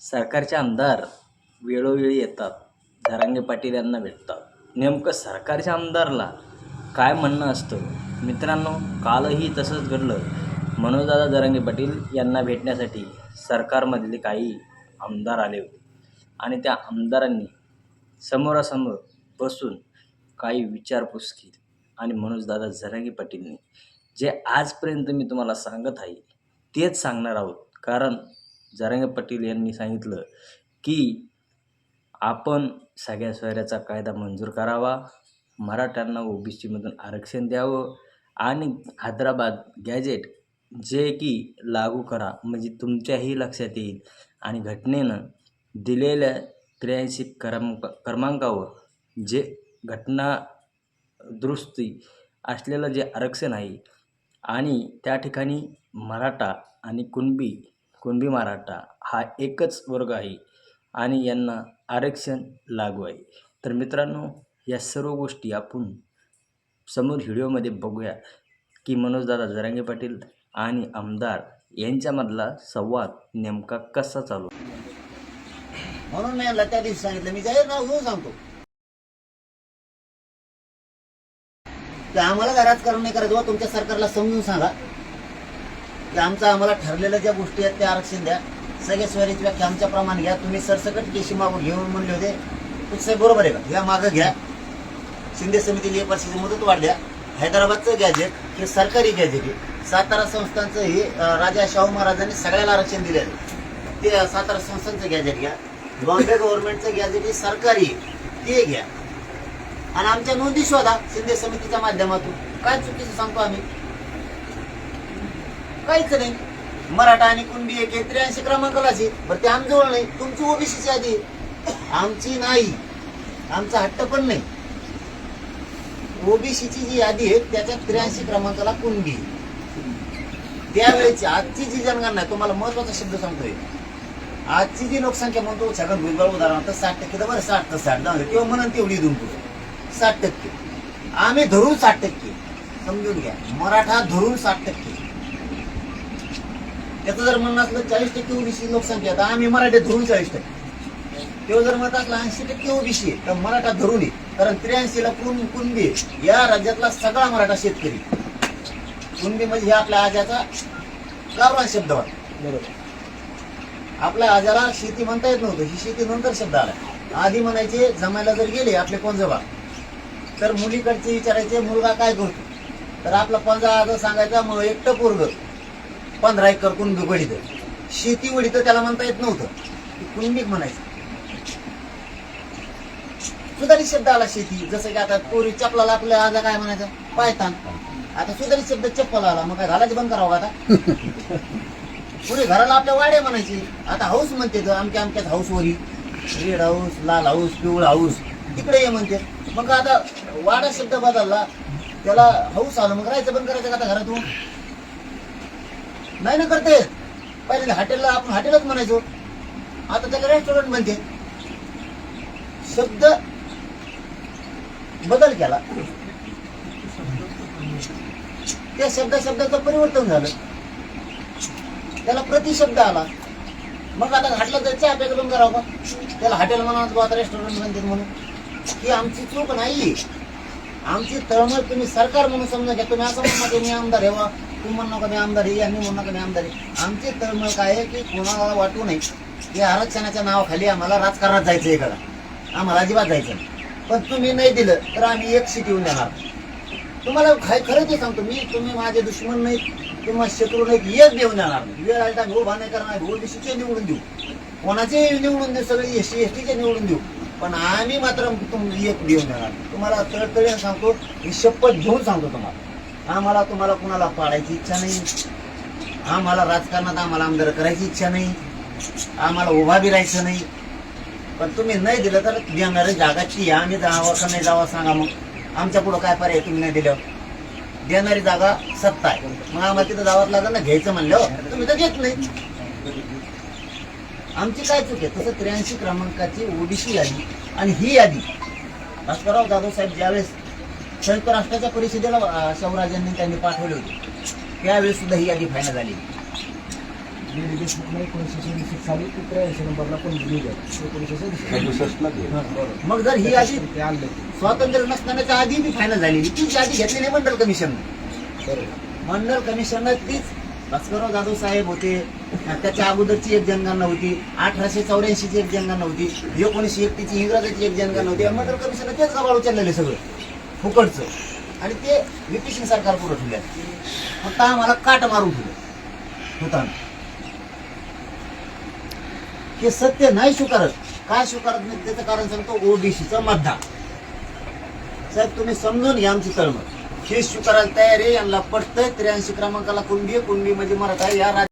सरकारचे आमदार वेळोवेळी येतात. धरांगे पाटील यांना भेटतात. नेमकं सरकारच्या आमदारला काय म्हणणं असतं? मित्रांनो कालही तसंच घडलं. मनोजदादा जरांगे पाटील यांना भेटण्यासाठी सरकारमधले काही आमदार आले होते. आणि त्या आमदारांनी समोरासमोर बसून काही विचारपूस केली. आणि मनोजदादा जरांगे पाटीलनी जे आजपर्यंत मी तुम्हाला सांगत आहे तेच सांगणार आहोत. कारण जरांगे पाटील यांनी सांगितलं की आपण सगळ्या सोयऱ्याचा कायदा मंजूर करावा मराठ्यांना ओबीसीमधून आरक्षण द्यावं आणि हैदराबाद गॅजेट जे की लागू करा म्हणजे तुमच्याही लक्षात येईल आणि घटनेनं दिलेल्या त्र्याऐंशी क्रमांक क्रमांकावर जे घटना दुरुस्ती असलेलं जे आरक्षण आहे आणि त्या ठिकाणी मराठा आणि कुणबी कुणबी मराठा हा एकच वर्ग आहे आणि यांना आरक्षण लागू आहे. तर मित्रांनो या सर्व गोष्टी आपण समोर व्हिडिओमध्ये बघूया की मनोजदादा जरांगे पाटील आणि आमदार यांच्यामधला संवाद नेमका कसा चालू आहे. म्हणून मी यांना त्या दिवशी सांगितलं मी जाहीर नाव घेऊन सांगतो. की आम्हाला घरात करून नाही करायचं हो, तुमच्या सरकारला समजून सांगा. की आमचं आम्हाला ठरलेल्या ज्या गोष्टी आहेत त्या आरक्षण द्या. सगळे स्वरीची व्याख्या आमच्या प्रमाणे घ्या. तुम्ही सरसकट केशी मागून घेऊन म्हणले होते. तुमचं बरोबर आहे का? या मागं घ्या. शिंदे समितीने एक वर्षाची मुदत वाढ द्या हैदराबादचं गॅजेट हे सरकारी गॅजेट आहे. सातारा संस्थांचं हे राजा शाहू महाराजांनी सगळ्याला आरक्षण दिले आहे. ते सातारा संस्थांचं गॅजेट घ्या. बॉम्बे गव्हर्नमेंटचं गॅजेट हे सरकारी आहे. ते घ्या. आणि आमच्या नोंदी शोधा शिंदे समितीच्या माध्यमातून. काय चुकीचं सांगतो आम्ही? काहीच नाही. मराठा आणि कुणबी एक आहे, त्र्याऐंशी क्रमांकालाच आहे. बरं ते आमजवळ नाही तुमची ओबीसीची यादी आहे. आमची नाही. आमचा हट्ट पण नाही. ओबीसीची जी यादी आहे त्याच्या त्र्याऐंशी क्रमांकाला कुणबी त्यावेळेची आजची जी जनगणना आहे तुम्हाला महत्त्वाचा शब्द सांगतोय. आजची जी लोकसंख्या म्हणतो छगन भुजबळ उदाहरणार्थ साठ टक्के तर बरं साठ तर साठ. जाऊ किंवा म्हणून तेवढी इथून पुढे साठ टक्के. आम्ही धरून साठ टक्के. समजून घ्या. मराठा धरून साठ टक्के. त्याचं जर म्हणणं असलं चाळीस टक्के ओबीसी लोकसंख्या तर आम्ही मराठी धरून चाळीस टक्के. तेव्हा जर म्हणत असलं ऐंशी टक्के ओबीसी तर मराठा धरून आहे. कारण त्र्याऐंशीला कुण कुणबी. या राज्यातला सगळा मराठा शेतकरी कुणबी म्हणजे हे आपल्या आजाचा गावरान शब्द वाटतो बरोबर. आपल्या आजाला शेती म्हणता येत नव्हतं ही शेती नंतर शब्द आला. आधी म्हणायचे जमायला जर गेले आपले कोणजोबा तर मुलीकडचे विचारायचे मुलगा काय करतो? तर आपला पंजा आजा सांगायचा मग एकटं पोरग. पंधरा एकर कुणबी वडीत शेती वडीत त्याला म्हणता येत नव्हतं. कुणबीक म्हणायचं. सुधारित शब्द आला शेती. जसं की आता पोरी चपलाला आपल्या आजा काय म्हणायचं? पायतान आता सुधारित शब्द चप्पल आला. मग काय घालायचं बंद करावं आता? पुढे घराला आपल्या वाड्या म्हणायचे. आता हाऊस म्हणते तर आमच्या आमच्याच हाऊस वरी. रेड हाऊस लाल हाऊस पिवळा हाऊस तिकडे ये म्हणते. मग आता वाडा शब्द बदलला. त्याला हाऊस आलं. मग राहायचं बंद करायचं का आता घरातून? नाही ना करते. पहिले हॉटेलला आपण हॉटेलच म्हणायचो. आता त्याला रेस्टॉरंट म्हणते. शब्द बदल केला. त्या शब्दा शब्दाचं परिवर्तन झालं. त्याला प्रतिशब्द आला. मग आता घाटला तर चहा प्यायचं करावं का? त्याला हॉटेल म्हणा आता रेस्टॉरंट म्हणते म्हणून. ही आमची चूक नाही आमची तळमळ तुम्ही सरकार म्हणून समजा घ्या. तुम्ही असं म्हणा मी आमदार आहे तू म्हणू नका मी आमदार आहे यांनी म्हणू नका मी आमदार आहे. आमची तळमळ काय आहे की कोणाला वाटू नये. की आरक्षणाच्या नावाखाली आम्हाला राजकारणात जायचं आहे का आम्हाला अजिबात जायचं नाही. पण तुम्ही नाही दिलं तर आम्ही एक सीट येऊन देणार. तुम्हाला काय खरं ते सांगतो मी तुम्ही माझे दुश्मन नाहीत किंवा शत्रू नाहीत एक देऊन देणार नाही. वेळ आली तर उभा नाही करणार दिशीचे निवडून देऊ. कोणाचे निवडून देऊ सगळे एस सी एस टीचे निवडून देऊ. पण आम्ही मात्र तुम एक देऊन देणार तुम्हाला तळतळीने सांगतो ही शपथ घेऊन सांगतो तुम्हाला. आम्हाला तुम्हाला कुणाला पाडायची इच्छा नाही. आम्हाला राजकारणात आम्हाला आमदार करायची इच्छा नाही. आम्हाला उभा बी राहायचं नाही. पण तुम्ही नाही दिलं तर देणारी जागाची या आम्ही जावं का नाही जावं सांगा मग. आमच्या पुढं काय पर्याय तुम्ही नाही दिलं? देणारी जागा सत्ता आहे. मग आम्हाला तिथं जावं लागेल ना घ्यायचं म्हणलं तुम्ही तर घेत नाही. आमची काय चूक आहे? तसं त्र्याऐंशी क्रमांकाची ओबीसी यादी आणि ही यादी. भास्करराव जाधव साहेब ज्यावेळेस संयुक्त राष्ट्राच्या परिषदेला शिवराजांनी त्यांनी पाठवली होती. त्यावेळेस सुद्धा ही यादी फायनल झाली. मग जर ही आणले स्वातंत्र्य नसतानाच्या आधी बी फायनल झालेली तीच आधी घेतलेली मंडल कमिशन. मंडल कमिशनर तीच भास्करराव जाधव साहेब होते. त्याच्या अगोदरची एक जनगणना होती. अठराशे चौऱ्याऐंशीची एक जनगणना होती. एकोणीसशे एकतीसची इंग्रजाची एक जनगणना होती. मंडल कमिशनर तेच गबाळ उचललेले सगळं. फुकटचं. आणि ते व्हीपी सिंग सरकार पुढे फक्त आम्हाला काट मारून ठेवलं. होताना हे सत्य नाही स्वीकारत. काय स्वीकारत नाही त्याचं कारण सांगतो ओबीसीचा मतदान साहेब तुम्ही समजून घ्या आमची तळमळ. हे स्वीकारायला तयार आहे यांना पटतंय त्र्याऐंशी क्रमांकाला कुणबी कुंडी कुणबी म्हणजे मराठा या